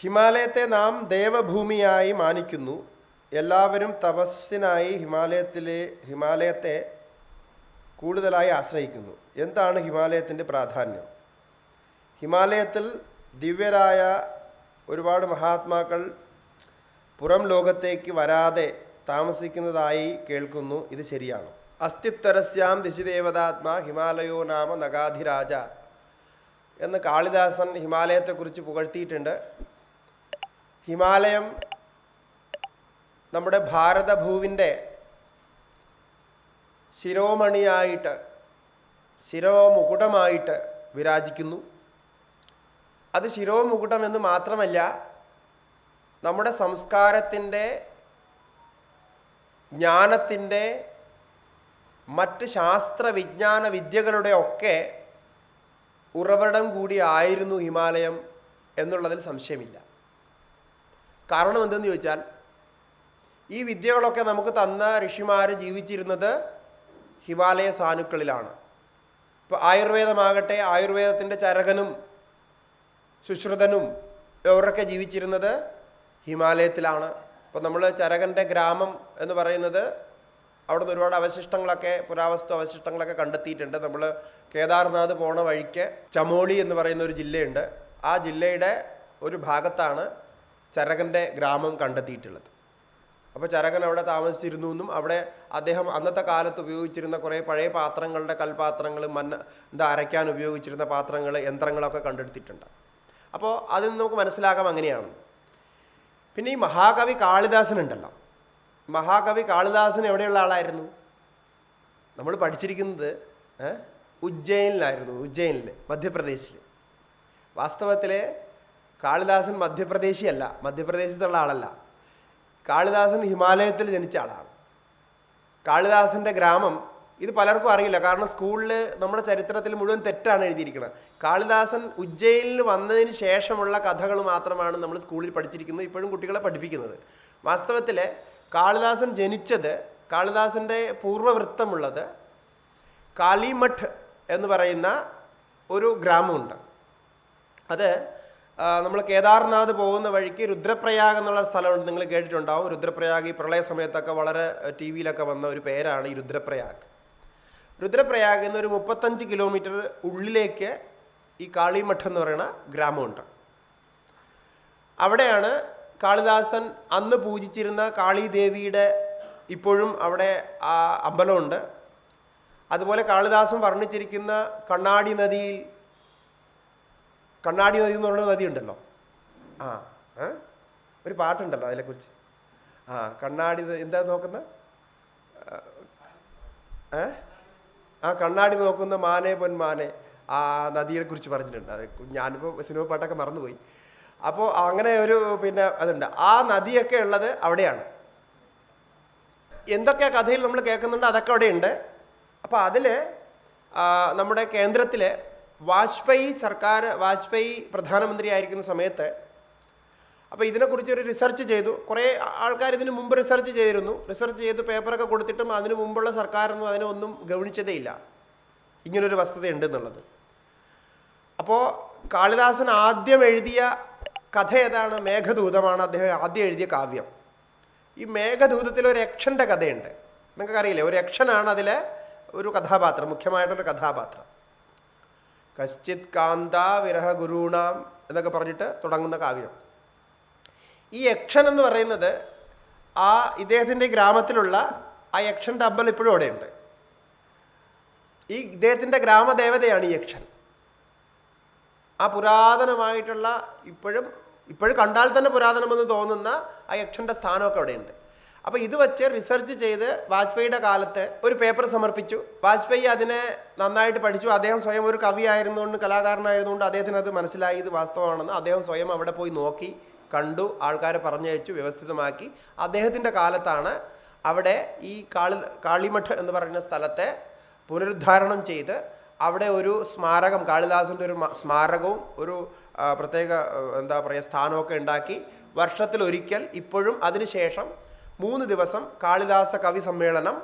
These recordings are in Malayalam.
ഹിമാലയത്തെ നാം ദേവഭൂമിയായി മാനിക്കുന്നു. എല്ലാവരും തപസ്സിനായി ഹിമാലയത്തിലെ ഹിമാലയത്തെ കൂടുതലായി ആശ്രയിക്കുന്നു. എന്താണ് ഹിമാലയത്തിന്റെ പ്രാധാന്യം? ഹിമാലയത്തിൽ ദിവ്യരായ ഒരുപാട് മഹാത്മാക്കൾ പുറം ലോകത്തേക്ക് വരാതെ താമസിക്കുന്നതായി കേൾക്കുന്നു. ഇത് ശരിയാണ്. അസ്തിത്വരസ്യാം ദിശിദേവതാത്മാ ഹിമാലയോ നാമ നഗാധിരാജ എന്ന് കാളിദാസൻ ഹിമാലയത്തെക്കുറിച്ച് പുകഴ്ത്തിയിട്ടുണ്ട്. ഹിമാലയം നമ്മുടെ ഭാരതഭൂവിന്റെ ശിരോമണിയായിട്ട് ശിരോമുകുടമായിട്ട് വിരാജിക്കുന്നു. അത് ശിരോമുകുടം എന്ന് മാത്രമല്ല നമ്മുടെ സംസ്കാരത്തിന്റെ ജ്ഞാനത്തിന്റെ മറ്റ് ശാസ്ത്ര വിജ്ഞാന വിദ്യകളുടെ ഒക്കെ ഉറവിടം കൂടി ആയിരുന്നു ഹിമാലയം എന്നുള്ളതിൽ സംശയമില്ല. കാരണം എന്തെന്ന് ചോദിച്ചാൽ ഈ വിദ്യകളൊക്കെ നമുക്ക് തന്ന ഋഷിമാർ ജീവിച്ചിരുന്നത് ഹിമാലയ സാനുക്കളിലാണ്. ഇപ്പോൾ ആയുർവേദമാകട്ടെ ആയുർവേദത്തിന്റെ ചരകനും സുശ്രുതനും ഇവരൊക്കെ ജീവിച്ചിരുന്നത് ഹിമാലയത്തിലാണ്. ഇപ്പോൾ നമ്മൾ ചരകന്റെ ഗ്രാമം എന്ന് പറയുന്നത് അവിടുന്ന് ഒരുപാട് അവശിഷ്ടങ്ങളൊക്കെ പുരാവസ്തു അവശിഷ്ടങ്ങളൊക്കെ കണ്ടെത്തിയിട്ടുണ്ട്. നമ്മൾ കേദാർനാഥ് പോണ വഴിക്ക് ചമോളി എന്ന് പറയുന്ന ഒരു ജില്ലയുണ്ട്. ആ ജില്ലയുടെ ഒരു ഭാഗത്താണ് ചരകന്റെ ഗ്രാമം കണ്ടെത്തിയിട്ടുള്ളത്. അപ്പോൾ ചരകൻ അവിടെ താമസിച്ചിരുന്നു എന്നും അവിടെ അദ്ദേഹം അന്നത്തെ കാലത്ത് ഉപയോഗിച്ചിരുന്ന കുറേ പഴയ പാത്രങ്ങളുടെ കൽപാത്രങ്ങൾ മന്ന എന്താ അരയ്ക്കാൻ ഉപയോഗിച്ചിരുന്ന പാത്രങ്ങൾ യന്ത്രങ്ങളൊക്കെ കണ്ടെടുത്തിട്ടുണ്ട്. അപ്പോൾ അതിൽ നിന്ന് നമുക്ക് മനസ്സിലാക്കാം അങ്ങനെയാണ്. പിന്നെ ഈ മഹാകവി കാളിദാസൻ ഉണ്ടല്ലോ മഹാകവി കാളിദാസൻ എവിടെയുള്ള ആളായിരുന്നു? നമ്മൾ പഠിച്ചിരിക്കുന്നത്? ഉജ്ജയിനിലായിരുന്നു ഉജ്ജയിനിൽ മധ്യപ്രദേശിൽ വാസ്തവത്തിൽ കാളിദാസൻ മധ്യപ്രദേശിയല്ല. മധ്യപ്രദേശത്തുള്ള ആളല്ല. കാളിദാസൻ ഹിമാലയത്തിൽ ജനിച്ച ആളാണ്. കാളിദാസന്റെ ഗ്രാമം ഇത് പലർക്കും അറിയില്ല. കാരണം സ്കൂളിൽ നമ്മുടെ ചരിത്രത്തിൽ മുഴുവൻ തെറ്റാണ് എഴുതിയിരിക്കുന്നത്. കാളിദാസൻ ഉജ്ജയിനിൽ വന്നതിന് ശേഷമുള്ള കഥകൾ മാത്രമാണ് നമ്മൾ സ്കൂളിൽ പഠിച്ചിരിക്കുന്നത് ഇപ്പോഴും കുട്ടികളെ പഠിപ്പിക്കുന്നത്. വാസ്തവത്തിൽ കാളിദാസൻ ജനിച്ചത് കാളിദാസന്റെ പൂർവവൃത്തമുള്ളത് കാളിമഠ് എന്ന് പറയുന്ന ഒരു ഗ്രാമമുണ്ട്. അത് നമ്മൾ കേദാർനാഥ് പോകുന്ന വഴിക്ക് രുദ്രപ്രയാഗ് എന്നുള്ള സ്ഥലമുണ്ട്. നിങ്ങൾ കേട്ടിട്ടുണ്ടാവും. രുദ്രപ്രയാഗ് ഈ പ്രളയ സമയത്തൊക്കെ വളരെ ടി വിയിലൊക്കെ വന്ന ഒരു പേരാണ് ഈ രുദ്രപ്രയാഗ്. രുദ്രപ്രയാഗ് എന്നൊരു മുപ്പത്തഞ്ച് കിലോമീറ്റർ ഉള്ളിലേക്ക് ഈ കാളിമഠം എന്ന് പറയുന്ന ഗ്രാമമുണ്ട്. അവിടെയാണ് കാളിദാസൻ അന്ന് പൂജിച്ചിരുന്ന കാളിദേവിയുടെ ഇപ്പോഴും അവിടെ ആ അമ്പലമുണ്ട്. അതുപോലെ കാളിദാസൻ വർണിച്ചിരിക്കുന്ന കണ്ണാടി നദിയിൽ കണ്ണാടി നദി എന്ന് പറയുന്ന നദി ഉണ്ടല്ലോ ആ? ഒരു പാട്ടുണ്ടല്ലോ അതിനെക്കുറിച്ച്. ആ കണ്ണാടി എന്താ നോക്കുന്ന? ഏ? ആ കണ്ണാടി നോക്കുന്ന മാനെ പൊന്മാനെ ആ നദിയെ കുറിച്ച് പറഞ്ഞിട്ടുണ്ട്. അത് ഞാനിപ്പോൾ സിനിമ പാട്ടൊക്കെ മറന്നുപോയി. അപ്പോൾ അങ്ങനെ ഒരു പിന്നെ അതുണ്ട്. ആ നദിയൊക്കെ ഉള്ളത് അവിടെയാണ്. എന്തൊക്കെ കഥയിൽ നമ്മൾ കേൾക്കുന്നുണ്ട് അതൊക്കെ അവിടെയുണ്ട്. അപ്പോൾ അതിൽ നമ്മുടെ കേന്ദ്രത്തിൽ വാജ്പേയി സർക്കാർ വാജ്പേയി പ്രധാനമന്ത്രി ആയിരിക്കുന്ന സമയത്ത് അപ്പോൾ ഇതിനെക്കുറിച്ച് ഒരു റിസർച്ച് ചെയ്തു. കുറേ ആൾക്കാർ ഇതിന് മുമ്പ് റിസർച്ച് ചെയ്തിരുന്നു. റിസർച്ച് ചെയ്ത് പേപ്പറൊക്കെ കൊടുത്തിട്ടും അതിന് മുമ്പുള്ള സർക്കാരൊന്നും അതിനെ ഒന്നും ഗവനിച്ചതേയില്ല ഇങ്ങനൊരു വസ്തുതയുണ്ട് എന്നുള്ളത്. അപ്പോൾ കാളിദാസൻ ആദ്യം എഴുതിയ കഥ ഏതാണ്? മേഘദൂതമാണ് അദ്ദേഹം ആദ്യം എഴുതിയ കാവ്യം. ഈ മേഘദൂതത്തിൽ ഒരു യക്ഷന്റെ കഥയുണ്ട്. നിങ്ങൾക്കറിയില്ലേ? ഒരു യക്ഷനാണ് അതിലെ ഒരു കഥാപാത്രം മുഖ്യമായിട്ടൊരു കഥാപാത്രം. കശ്ചിത് കാന്ത വിരഹ ഗുരുണാം എന്നൊക്കെ പറഞ്ഞിട്ട് തുടങ്ങുന്ന കാവ്യം. ഈ യക്ഷൻ എന്ന് പറയുന്നത് ആ ഇദ്ദേഹത്തിന്റെ ഗ്രാമത്തിലുള്ള ആ യക്ഷന്റെ അമ്പലം ഇപ്പോഴും അവിടെയുണ്ട്. ഈ ഇദ്ദേഹത്തിന്റെ ഗ്രാമദേവതയാണ് ഈ യക്ഷൻ. ആ പുരാതനമായിട്ടുള്ള ഇപ്പോഴും ഇപ്പോഴും കണ്ടാൽ തന്നെ പുരാതനമെന്ന് തോന്നുന്ന ആ യക്ഷന്റെ സ്ഥാനമൊക്കെ അവിടെയുണ്ട്. അപ്പോൾ ഇത് വെച്ച് റിസർച്ച് ചെയ്ത് വാജ്പേയിയുടെ കാലത്ത് ഒരു പേപ്പർ സമർപ്പിച്ചു. വാജ്പേയി അതിനെ നന്നായിട്ട് പഠിച്ചു. അദ്ദേഹം സ്വയം ഒരു കവിയായിരുന്നുകൊണ്ട് കലാകാരനായിരുന്നുകൊണ്ട് അദ്ദേഹത്തിന് അത് മനസ്സിലായി. ഇത് വാസ്തവമാണെന്ന് അദ്ദേഹം സ്വയം അവിടെ പോയി നോക്കി കണ്ടു ആൾക്കാരെ പറഞ്ഞയച്ചു വ്യവസ്ഥിതമാക്കി. അദ്ദേഹത്തിന്റെ കാലത്താണ് അവിടെ ഈ കാളി കാളിമഠ് എന്ന് പറയുന്ന സ്ഥലത്തെ പുനരുദ്ധാരണം ചെയ്ത് അവിടെ ഒരു സ്മാരകം കാളിദാസന്റെ ഒരു സ്മാരകവും ഒരു പ്രത്യേക എന്താ പറയുക സ്ഥാനമൊക്കെ ഉണ്ടാക്കി. വർഷത്തിലൊരിക്കൽ ഇപ്പോഴും അതിനുശേഷം മൂന്ന് ദിവസം കാളിദാസ കവി സമ്മേളനം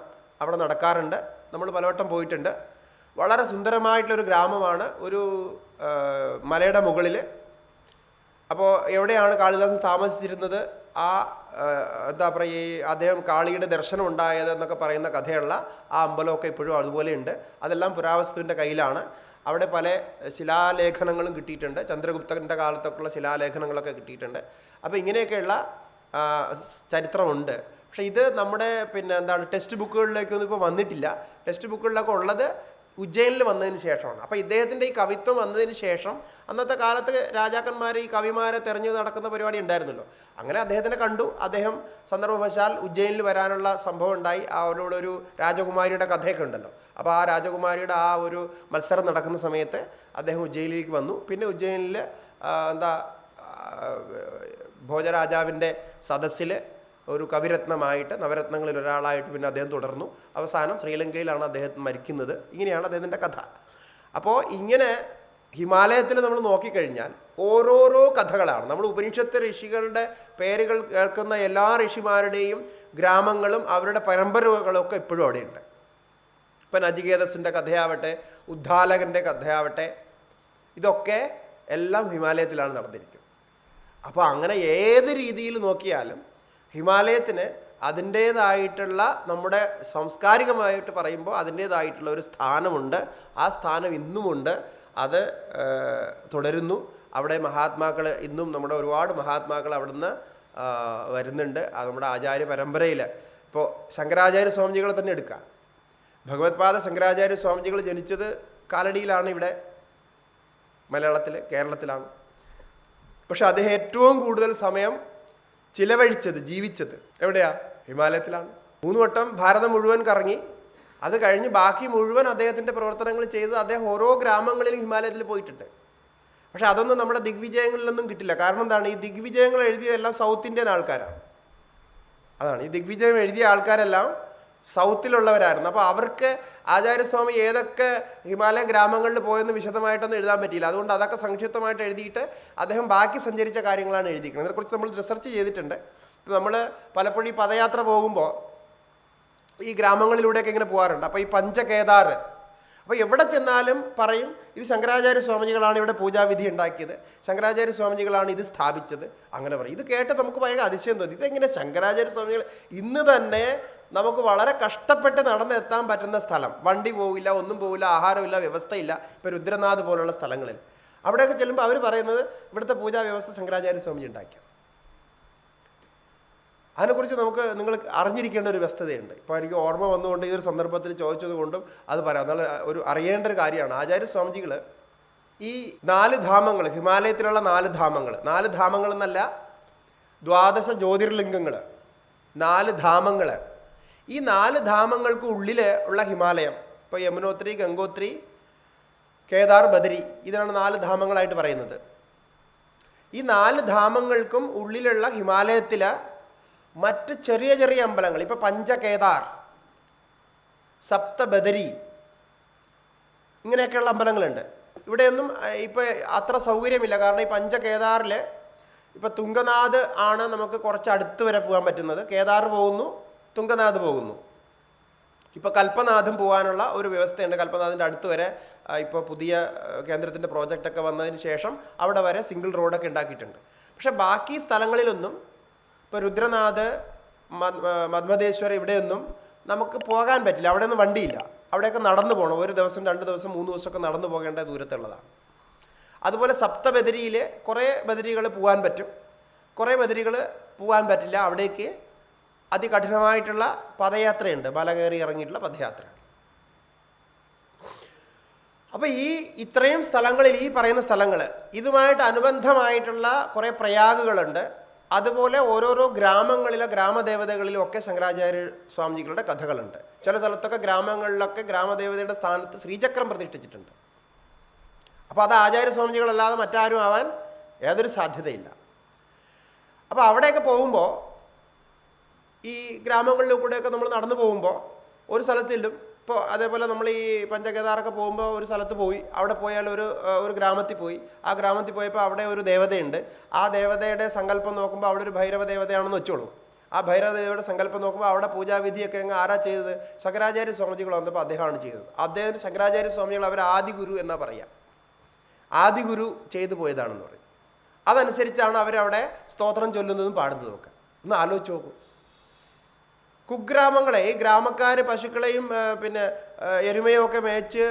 അവിടെ നടക്കാറുണ്ട്. നമ്മൾ പലവട്ടം പോയിട്ടുണ്ട്. വളരെ സുന്ദരമായിട്ടുള്ളൊരു ഗ്രാമമാണ്. ഒരു മലയുടെ മുകളിൽ അപ്പോൾ എവിടെയാണ് കാളിദാസൻ താമസിച്ചിരുന്നത്? ആ എന്താ പറയുക ഈ അദ്ദേഹം കാളിയുടെ ദർശനം ഉണ്ടായത് എന്നൊക്കെ പറയുന്ന കഥയുള്ള ആ അമ്പലമൊക്കെ ഇപ്പോഴും അതുപോലെയുണ്ട് അതെല്ലാം പുരാവസ്തുവിന്റെ കയ്യിലാണ്. അവിടെ പല ശിലാലേഖനങ്ങളും കിട്ടിയിട്ടുണ്ട്. ചന്ദ്രഗുപ്തന്റെ കാലത്തൊക്കെയുള്ള ശിലാലേഖനങ്ങളൊക്കെ കിട്ടിയിട്ടുണ്ട്. അപ്പോൾ ഇങ്ങനെയൊക്കെയുള്ള ചരിത്രമുണ്ട്. പക്ഷേ ഇത് നമ്മുടെ പിന്നെ എന്താണ് ടെക്സ്റ്റ് ബുക്കുകളിലേക്കൊന്നും ഇപ്പോൾ വന്നിട്ടില്ല. ടെക്സ്റ്റ് ബുക്കുകളിലൊക്കെ ഉള്ളത് ഉജ്ജയനിൽ വന്നതിന് ശേഷമാണ്. അപ്പോൾ ഇദ്ദേഹത്തിന്റെ ഈ കവിത്വം വന്നതിന് ശേഷം അന്നത്തെ കാലത്ത് രാജാക്കന്മാർ ഈ കവിമാരെ തെരഞ്ഞു നടക്കുന്ന പരിപാടി ഉണ്ടായിരുന്നല്ലോ. അങ്ങനെ അദ്ദേഹത്തിനെ കണ്ടു. അദ്ദേഹം സന്ദർഭവശാൽ ഉജ്ജയനിൽ വരാനുള്ള സംഭവം ഉണ്ടായി. അവരോട് ഒരു രാജകുമാരിയുടെ കഥയൊക്കെ ഉണ്ടല്ലോ. അപ്പോൾ ആ രാജകുമാരിയുടെ ആ ഒരു മത്സരം നടക്കുന്ന സമയത്ത് അദ്ദേഹം ഉജ്ജയിനിലേക്ക് വന്നു. പിന്നെ ഉജ്ജയിനിൽ എന്താ ഭോജരാജാവിന്റെ സദസ്സിൽ ഒരു കവിരത്നമായിട്ട് നവരത്നങ്ങളിൽ ഒരാളായിട്ട് പിന്നെ അദ്ദേഹം തുടർന്നു. അവസാനം ശ്രീലങ്കയിലാണ് അദ്ദേഹം മരിക്കുന്നത്. ഇങ്ങനെയാണ് അദ്ദേഹത്തിന്റെ കഥ. അപ്പോൾ ഇങ്ങനെ ഹിമാലയത്തിൽ നമ്മൾ നോക്കിക്കഴിഞ്ഞാൽ ഓരോരോ കഥകളാണ്. നമ്മൾ ഉപനിഷത്ത് ഋഷികളുടെ പേരുകൾ കേൾക്കുന്ന എല്ലാ ഋഷിമാരുടെയും ഗ്രാമങ്ങളും അവരുടെ പരമ്പരകളൊക്കെ ഇപ്പോഴും അവിടെയുണ്ട്. ഇപ്പം നജികേതസിന്റെ കഥയാവട്ടെ ഉദ്ധാലകന്റെ കഥയാവട്ടെ ഇതൊക്കെ എല്ലാം ഹിമാലയത്തിലാണ് നടന്നിരിക്കുന്നത്. അപ്പോൾ അങ്ങനെ ഏത് രീതിയിൽ നോക്കിയാലും ഹിമാലയത്തിന് അതിന്റേതായിട്ടുള്ള നമ്മുടെ സാംസ്കാരികമായിട്ട് പറയുമ്പോൾ അതിന്റേതായിട്ടുള്ള ഒരു സ്ഥാനമുണ്ട്. ആ സ്ഥാനം ഇന്നുമുണ്ട്. അത് തുടരുന്നു. അവിടെ മഹാത്മാക്കൾ ഇന്നും നമ്മുടെ ഒരുപാട് മഹാത്മാക്കൾ അവിടുന്ന് വരുന്നുണ്ട്. നമ്മുടെ ആചാര്യ പരമ്പരയിൽ ഇപ്പോൾ ശങ്കരാചാര്യ സ്വാമിജികളെ തന്നെ എടുക്കാം. ഭഗവത്പാദ ശങ്കരാചാര്യ സ്വാമിജികൾ ജനിച്ചത് കാലടിയിലാണ് ഇവിടെ മലയാളത്തിൽ കേരളത്തിലാണ്. പക്ഷെ അദ്ദേഹം ഏറ്റവും കൂടുതൽ സമയം ചിലവഴിച്ചത് ജീവിച്ചത് എവിടെയാ? ഹിമാലയത്തിലാണ്. മൂന്ന് വട്ടം ഭാരതം മുഴുവൻ കറങ്ങി. അത് കഴിഞ്ഞ് ബാക്കി മുഴുവൻ അദ്ദേഹത്തിന്റെ പ്രവർത്തനങ്ങൾ ചെയ്ത് അദ്ദേഹം ഓരോ ഗ്രാമങ്ങളിലും ഹിമാലയത്തിൽ പോയിട്ടുണ്ട്. പക്ഷെ അതൊന്നും നമ്മുടെ ദിഗ്വിജയങ്ങളിലൊന്നും കിട്ടില്ല. കാരണം എന്താണ്? ഈ ദിഗ്വിജയങ്ങൾ എഴുതിയതെല്ലാം സൗത്ത് ഇന്ത്യൻ ആൾക്കാരാണ്. അതാണ്. ഈ ദിഗ്വിജയം എഴുതിയ ആൾക്കാരെല്ലാം സൗത്തിലുള്ളവരായിരുന്നു. അപ്പോൾ അവർക്ക് ആചാര്യസ്വാമി ഏതൊക്കെ ഹിമാലയൻ ഗ്രാമങ്ങളിൽ പോയെന്ന് വിശദമായിട്ടൊന്നും എഴുതാൻ പറ്റിയില്ല. അതുകൊണ്ട് അതൊക്കെ സംക്ഷിപ്തമായിട്ട് എഴുതിയിട്ട് അദ്ദേഹം ബാക്കി സഞ്ചരിച്ച കാര്യങ്ങളാണ് എഴുതിയിരിക്കുന്നത്. അതിനെക്കുറിച്ച് നമ്മൾ റിസർച്ച് ചെയ്തിട്ടുണ്ട്. നമ്മൾ പലപ്പോഴും ഈ പദയാത്ര പോകുമ്പോൾ ഈ ഗ്രാമങ്ങളിലൂടെയൊക്കെ ഇങ്ങനെ പോകാറുണ്ട്. അപ്പോൾ ഈ പഞ്ചകേദാർ അപ്പോൾ എവിടെ ചെന്നാലും പറയും ഇത് ശങ്കരാചാര്യ സ്വാമിജികളാണ് ഇവിടെ പൂജാവിധി ഉണ്ടാക്കിയത്. ശങ്കരാചാര്യ സ്വാമിജികളാണ് ഇത് സ്ഥാപിച്ചത്. അങ്ങനെ പറയും. ഇത് കേട്ട് നമുക്ക് ഭയങ്കര അതിശയം തോന്നി. ഇതെങ്ങനെ ശങ്കരാചാര്യ സ്വാമികൾ ഇന്ന് തന്നെ നമുക്ക് വളരെ കഷ്ടപ്പെട്ട് നടന്നെത്താൻ പറ്റുന്ന സ്ഥലം. വണ്ടി പോവില്ല ഒന്നും പോവില്ല ആഹാരമില്ല വ്യവസ്ഥയില്ല ഇപ്പോൾ രുദ്രനാഥ് പോലുള്ള സ്ഥലങ്ങളിൽ. അവിടെയൊക്കെ ചെല്ലുമ്പോൾ അവർ പറയുന്നത് ഇവിടുത്തെ പൂജാ വ്യവസ്ഥ ശങ്കരാചാര്യ സ്വാമിജി ഉണ്ടാക്കിയ. അതിനെക്കുറിച്ച് നമുക്ക് നിങ്ങൾ അറിഞ്ഞിരിക്കേണ്ട ഒരു വ്യവസ്ഥതയുണ്ട് ഇപ്പോൾ എനിക്ക് ഓർമ്മ വന്നുകൊണ്ട് ഈ ഒരു സന്ദർഭത്തിൽ ചോദിച്ചത് കൊണ്ടും അത് പറയാം. നല്ല ഒരു അറിയേണ്ട ഒരു കാര്യമാണ്. ആചാര്യ സ്വാമിജികൾ ഈ നാല് ധാമങ്ങൾ ഹിമാലയത്തിലുള്ള നാല് ധാമങ്ങൾ നാല് ധാമങ്ങൾ എന്നല്ല ദ്വാദശ ജ്യോതിർലിംഗങ്ങൾ നാല് ധാമങ്ങൾ ഈ നാല് ധാമങ്ങൾക്ക് ഉള്ളിൽ ഉള്ള ഹിമാലയം ഇപ്പോൾ യമുനോത്രി ഗംഗോത്രി കേദാർ ബദരി ഇതിനാണ് നാല് ധാമങ്ങളായിട്ട് പറയുന്നത്. ഈ നാല് ധാമങ്ങൾക്കും ഉള്ളിലുള്ള ഹിമാലയത്തിലെ മറ്റ് ചെറിയ ചെറിയ അമ്പലങ്ങൾ ഇപ്പോൾ പഞ്ചകേദാർ സപ്തബദരി ഇങ്ങനെയൊക്കെയുള്ള അമ്പലങ്ങളുണ്ട്. ഇവിടെയൊന്നും ഇപ്പോൾ അത്ര സൗകര്യമില്ല. കാരണം ഈ പഞ്ചകേദാറിൽ ഇപ്പോൾ തുങ്കനാഥ് ആണ് നമുക്ക് കുറച്ച് അടുത്ത് വരെ പോകാൻ പറ്റുന്നത്. കേദാർ പോകുന്നു. തുങ്കനാഥ് പോകുന്നു. ഇപ്പോൾ കൽപ്പനാഥം പോകാനുള്ള ഒരു വ്യവസ്ഥയുണ്ട്. കൽപ്പനാഥിന്റെ അടുത്ത് വരെ ഇപ്പോൾ പുതിയ കേന്ദ്രത്തിന്റെ പ്രോജക്റ്റൊക്കെ വന്നതിന് ശേഷം അവിടെ വരെ സിംഗിൾ റോഡൊക്കെ ഉണ്ടാക്കിയിട്ടുണ്ട്. പക്ഷെ ബാക്കി സ്ഥലങ്ങളിലൊന്നും ഇപ്പോൾ രുദ്രനാഥ് മദ്മദേശ്വർ ഇവിടെയൊന്നും നമുക്ക് പോകാൻ പറ്റില്ല. അവിടെ ഒന്നും വണ്ടിയില്ല. അവിടെയൊക്കെ നടന്നു പോകണം ഒരു ദിവസം രണ്ട് ദിവസം മൂന്ന് ദിവസമൊക്കെ നടന്നു പോകേണ്ട ദൂരത്തുള്ളതാണ്. അതുപോലെ സപ്തബദരിയിൽ കുറേ ബദരികൾ പോകാൻ പറ്റും. കുറേ ബദരികൾ പോകാൻ പറ്റില്ല. അവിടേക്ക് അതികഠിനമായിട്ടുള്ള പദയാത്രയുണ്ട്. മല കയറി ഇറങ്ങിയിട്ടുള്ള പദയാത്ര. അപ്പോൾ ഈ ഇത്രയും സ്ഥലങ്ങളിൽ ഈ പറയുന്ന സ്ഥലങ്ങൾ ഇതുമായിട്ട് അനുബന്ധമായിട്ടുള്ള കുറേ പ്രയാഗുകളുണ്ട്. അതുപോലെ ഓരോരോ ഗ്രാമങ്ങളിലെ ഗ്രാമദേവതകളിലും ഒക്കെ ശങ്കരാചാര്യ സ്വാമിജികളുടെ കഥകളുണ്ട്. ചില സ്ഥലത്തൊക്കെ ഗ്രാമങ്ങളിലൊക്കെ ഗ്രാമദേവതയുടെ സ്ഥാനത്ത് ശ്രീചക്രം പ്രതിഷ്ഠിച്ചിട്ടുണ്ട്. അപ്പോൾ അത് ആചാര്യസ്വാമിജികളല്ലാതെ മറ്റാരും ആവാൻ യാതൊരു സാധ്യതയില്ല. അപ്പോൾ അവിടെയൊക്കെ പോകുമ്പോൾ ഈ ഗ്രാമങ്ങളിലും കൂടെയൊക്കെ നമ്മൾ നടന്നു പോകുമ്പോൾ ഒരു സ്ഥലത്തിലും ഇപ്പോൾ അതേപോലെ നമ്മൾ ഈ പഞ്ചകേദാറൊക്കെ പോകുമ്പോൾ ഒരു സ്ഥലത്ത് പോയി അവിടെ പോയാൽ ഒരു ഒരു ഗ്രാമത്തിൽ പോയി. ആ ഗ്രാമത്തിൽ പോയപ്പോൾ അവിടെ ഒരു ദേവതയുണ്ട്. ആ ദേവതയുടെ സങ്കല്പം നോക്കുമ്പോൾ അവിടെ ഒരു ഭൈരവ ദേവതയാണെന്ന് വെച്ചോളൂ. ആ ഭൈരവ ദേവയുടെ സങ്കല്പം നോക്കുമ്പോൾ അവിടെ പൂജാവിധിയൊക്കെ അങ്ങ് ആരാ ചെയ്തത്? ശങ്കരാചാര്യ സ്വാമിജികൾ വന്നപ്പോൾ അദ്ദേഹമാണ് ചെയ്തത്. അദ്ദേഹം ശങ്കരാചാര്യ സ്വാമികൾ അവർ ആദിഗുരു എന്നാ പറയുക ആദിഗുരു ചെയ്തു പോയതാണെന്ന് പറയും. അതനുസരിച്ചാണ് അവരവിടെ സ്തോത്രം ചൊല്ലുന്നതും പാടുന്നതും ഒക്കെ. ഒന്ന് ആലോചിച്ച് നോക്കൂ. കുഗ്രാമങ്ങളെ ഈ ഗ്രാമക്കാർ പശുക്കളെയും പിന്നെ എരുമയൊക്കെ മേച്ച്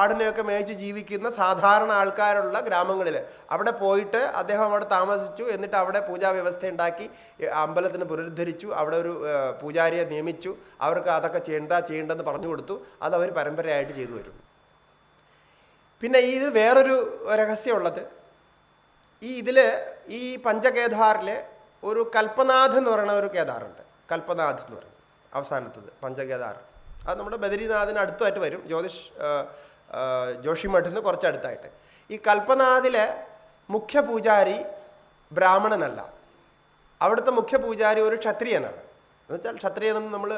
ആടിനെയൊക്കെ മേച്ച് ജീവിക്കുന്ന സാധാരണ ആൾക്കാരുള്ള ഗ്രാമങ്ങളിൽ അവിടെ പോയിട്ട് അദ്ദേഹം അവിടെ താമസിച്ചു എന്നിട്ട് അവിടെ പൂജാ വ്യവസ്ഥ ഉണ്ടാക്കി അമ്പലത്തിന് പുനരുദ്ധരിച്ചു അവിടെ ഒരു പൂജാരിയെ നിയമിച്ചു അവർക്ക് അതൊക്കെ ചെയ്യേണ്ട ചെയ്യേണ്ടെന്ന് പറഞ്ഞു കൊടുത്തു അത് അവർ പരമ്പരയായിട്ട് ചെയ്തു വരും. പിന്നെ ഇത് വേറൊരു രഹസ്യമുള്ളത്. ഈ ഇതിൽ ഈ പഞ്ചകേദാറിൽ ഒരു കൽപ്പനാഥ് എന്ന് പറയുന്ന ഒരു കേദാറുണ്ട്. കൽപ്പനാഥ് എന്ന് പറയും. അവസാനത്തത് പഞ്ചഗദാർ. അത് നമ്മുടെ ബദരീനാഥിന് അടുത്തായിട്ട് വരും ജ്യോതിഷ് ജോഷിമഠിന് കുറച്ചടുത്തായിട്ട്. ഈ കൽപ്പനാഥിലെ മുഖ്യ പൂജാരി ബ്രാഹ്മണനല്ല. അവിടുത്തെ മുഖ്യ പൂജാരി ഒരു ക്ഷത്രിയനാണ്. എന്നുവെച്ചാൽ ക്ഷത്രിയനെന്ന് നമ്മൾ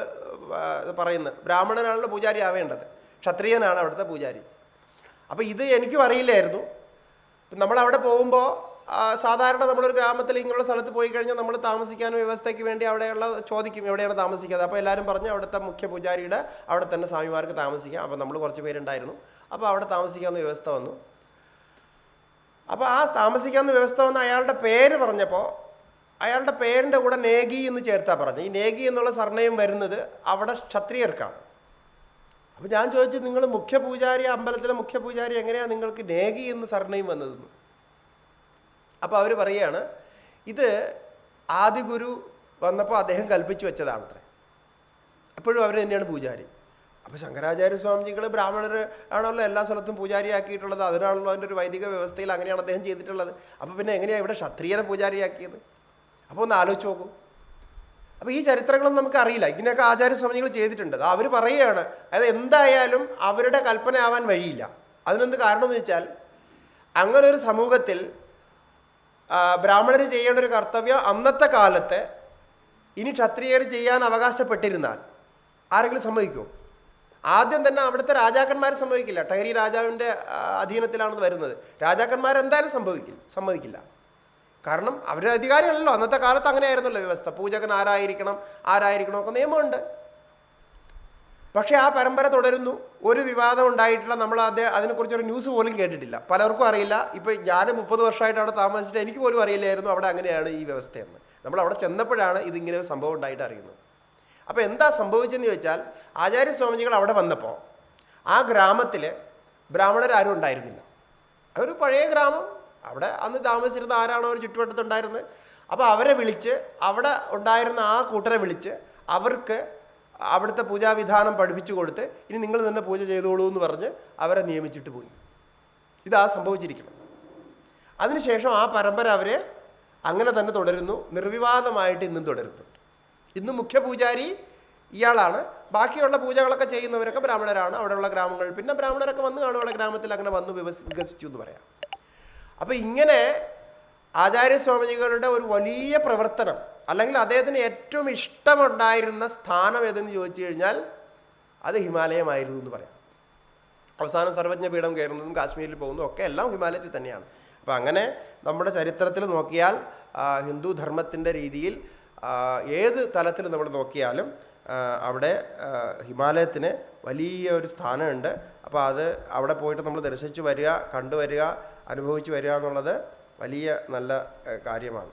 പറയുന്നത് ബ്രാഹ്മണനാണല്ലോ പൂജാരി ആവേണ്ടത്. ക്ഷത്രിയനാണ് അവിടുത്തെ പൂജാരി. അപ്പോൾ ഇത് എനിക്കും അറിയില്ലായിരുന്നു. നമ്മളവിടെ പോകുമ്പോൾ സാധാരണ നമ്മളൊരു ഗ്രാമത്തിൽ ഇങ്ങനെയുള്ള സ്ഥലത്ത് പോയി കഴിഞ്ഞാൽ നമ്മൾ താമസിക്കാനും വ്യവസ്ഥയ്ക്ക് വേണ്ടി അവിടെയുള്ള ചോദിക്കും എവിടെയാണ് താമസിക്കാതെ. അപ്പോൾ എല്ലാവരും പറഞ്ഞു അവിടുത്തെ മുഖ്യ പൂജാരിയുടെ അവിടെ തന്നെ സ്വാമിമാർക്ക് താമസിക്കാം. അപ്പോൾ നമ്മൾ കുറച്ച് പേരുണ്ടായിരുന്നു. അപ്പോൾ അവിടെ താമസിക്കാവുന്ന വ്യവസ്ഥ വന്നു. അപ്പോൾ ആ താമസിക്കാവുന്ന വ്യവസ്ഥ വന്ന് അയാളുടെ പേര് പറഞ്ഞപ്പോൾ അയാളുടെ പേരിന്റെ കൂടെ നേഗി എന്ന് ചേർത്താ പറഞ്ഞു ഈ നേഗി എന്നുള്ള സർണയം വരുന്നത് അവിടെ ക്ഷത്രിയർക്കാണ്. അപ്പോൾ ഞാൻ ചോദിച്ചു നിങ്ങൾ മുഖ്യ പൂജാരി അമ്പലത്തിലെ മുഖ്യ പൂജാരി എങ്ങനെയാണ് നിങ്ങൾക്ക് നേഗി എന്ന് സർണയം വന്നതെന്ന്? അപ്പോൾ അവർ പറയുകയാണ് ഇത് ആദിഗുരു വന്നപ്പോൾ അദ്ദേഹം കൽപ്പിച്ചു വെച്ചതാണത്രേ. അപ്പോഴും അവർ തന്നെയാണ് പൂജാരി. അപ്പോൾ ശങ്കരാചാര്യ സ്വാമിജികൾ ബ്രാഹ്മണർ ആണല്ലോ എല്ലാ സ്ഥലത്തും പൂജാരിയാക്കിയിട്ടുള്ളത് അതിനാണല്ലോ അതിന്റെ ഒരു വൈദിക വ്യവസ്ഥയിൽ അങ്ങനെയാണ് അദ്ദേഹം ചെയ്തിട്ടുള്ളത്. അപ്പോൾ പിന്നെ എങ്ങനെയാണ് ഇവിടെ ക്ഷത്രിയനെ പൂജാരിയാക്കിയത്? അപ്പോൾ ഒന്ന് ആലോചിച്ച് നോക്കൂ. അപ്പോൾ ഈ ചരിത്രങ്ങളൊന്നും നമുക്ക് അറിയില്ല. ഇങ്ങനെയൊക്കെ ആചാര്യസ്വാമികൾ ചെയ്തിട്ടുണ്ട്. അവർ പറയുകയാണ്. അതായത് എന്തായാലും അവരുടെ കൽപ്പന ആവാൻ വഴിയില്ല. അതിനെന്ത് കാരണം എന്ന് വെച്ചാൽ അങ്ങനെ ഒരു സമൂഹത്തിൽ ബ്രാഹ്മണർ ചെയ്യേണ്ട ഒരു കർത്തവ്യം അന്നത്തെ കാലത്ത് ഇനി ക്ഷത്രിയർ ചെയ്യാൻ അവകാശപ്പെട്ടിരുന്നാൽ ആരെങ്കിലും സമ്മതിക്കുമോ ആദ്യം തന്നെ അവിടുത്തെ രാജാക്കന്മാർ സമ്മതിക്കില്ല. ടൈരി രാജാവിന്റെ അധീനത്തിലാണ് വരുന്നത്. രാജാക്കന്മാരെന്തായാലും സംഭവിക്കില്ല സമ്മതിക്കില്ല. കാരണം അവരുടെ അധികാരികളല്ലോ അന്നത്തെ കാലത്ത് അങ്ങനെയായിരുന്നല്ലോ വ്യവസ്ഥ. പൂജകൻ ആരായിരിക്കണം ആരായിരിക്കണം ഒക്കെ നിയമമുണ്ട്. പക്ഷേ ആ പരമ്പര തുടരുന്നു. ഒരു വിവാദം ഉണ്ടായിട്ടില്ല. നമ്മൾ അതേ അതിനെക്കുറിച്ചൊരു ന്യൂസ് പോലും കേട്ടിട്ടില്ല. പലർക്കും അറിയില്ല. ഇപ്പോൾ ഞാൻ മുപ്പത് വർഷമായിട്ട് അവിടെ താമസിച്ചിട്ട് എനിക്ക് പോലും അറിയില്ലായിരുന്നു അവിടെ അങ്ങനെയാണ് ഈ വ്യവസ്ഥയെന്ന്. നമ്മൾ അവിടെ ചെന്നപ്പോഴാണ് ഇതിങ്ങനെ ഒരു സംഭവം ഉണ്ടായിട്ട് അറിയുന്നത്. അപ്പോൾ എന്താ സംഭവിച്ചതെന്ന് ചോദിച്ചാൽ ആചാര്യസ്വാമിജികൾ അവിടെ വന്നപ്പോൾ ആ ഗ്രാമത്തിൽ ബ്രാഹ്മണരാരും ഉണ്ടായിരുന്നില്ല. അതൊരു പഴയ ഗ്രാമം. അവിടെ അന്ന് താമസിച്ചിരുന്ന ആരാണോ അവർ ചുറ്റുവട്ടത്തുണ്ടായിരുന്നത്. അപ്പോൾ അവരെ വിളിച്ച് അവിടെ ഉണ്ടായിരുന്ന ആ കൂട്ടരെ വിളിച്ച് അവർക്ക് അവിടുത്തെ പൂജാവിധാനം പഠിപ്പിച്ചു കൊടുത്ത് ഇനി നിങ്ങൾ തന്നെ പൂജ ചെയ്തോളൂ എന്ന് പറഞ്ഞ് അവരെ നിയമിച്ചിട്ട് പോയി. ഇതാ സംഭവിച്ചിരിക്കണം അതിനുശേഷം ആ പരമ്പര അവരെ അങ്ങനെ തന്നെ തുടരുന്നു. നിർവിവാദമായിട്ട് ഇന്നും തുടരുന്നുണ്ട്. ഇന്ന് മുഖ്യ പൂജാരി ഇയാളാണ്. ബാക്കിയുള്ള പൂജകളൊക്കെ ചെയ്യുന്നവരൊക്കെ ബ്രാഹ്മണരാണ്. അവിടെയുള്ള ഗ്രാമങ്ങൾ. പിന്നെ ബ്രാഹ്മണരൊക്കെ വന്ന് കാണും. അവിടെ ഗ്രാമത്തിൽ അങ്ങനെ വന്ന് വികസിച്ചു എന്ന് പറയാം. അപ്പോൾ ഇങ്ങനെ ആചാര്യസ്വാമിജികളുടെ ഒരു വലിയ പ്രവർത്തനം അല്ലെങ്കിൽ അദ്ദേഹത്തിന് ഏറ്റവും ഇഷ്ടമുണ്ടായിരുന്ന സ്ഥാനം ഏതെന്ന് ചോദിച്ചു കഴിഞ്ഞാൽ അത് ഹിമാലയമായിരുന്നു എന്ന് പറയാം. അവസാനം സർവജ്ഞ പീഠം കയറുന്നതും കാശ്മീരിൽ പോകുന്നതും ഒക്കെ എല്ലാം ഹിമാലയത്തിൽ തന്നെയാണ്. അപ്പം അങ്ങനെ നമ്മുടെ ചരിത്രത്തിൽ നോക്കിയാൽ ഹിന്ദു ധർമ്മത്തിന്റെ രീതിയിൽ ഏത് തലത്തിൽ നമ്മൾ നോക്കിയാലും അവിടെ ഹിമാലയത്തിന് വലിയ ഒരു സ്ഥാനമുണ്ട്. അപ്പോൾ അത് അവിടെ പോയിട്ട് നമ്മൾ ദർശിച്ചു വരിക കണ്ടുവരിക അനുഭവിച്ചു വരിക എന്നുള്ളത് വലിയ നല്ല കാര്യമാണ്.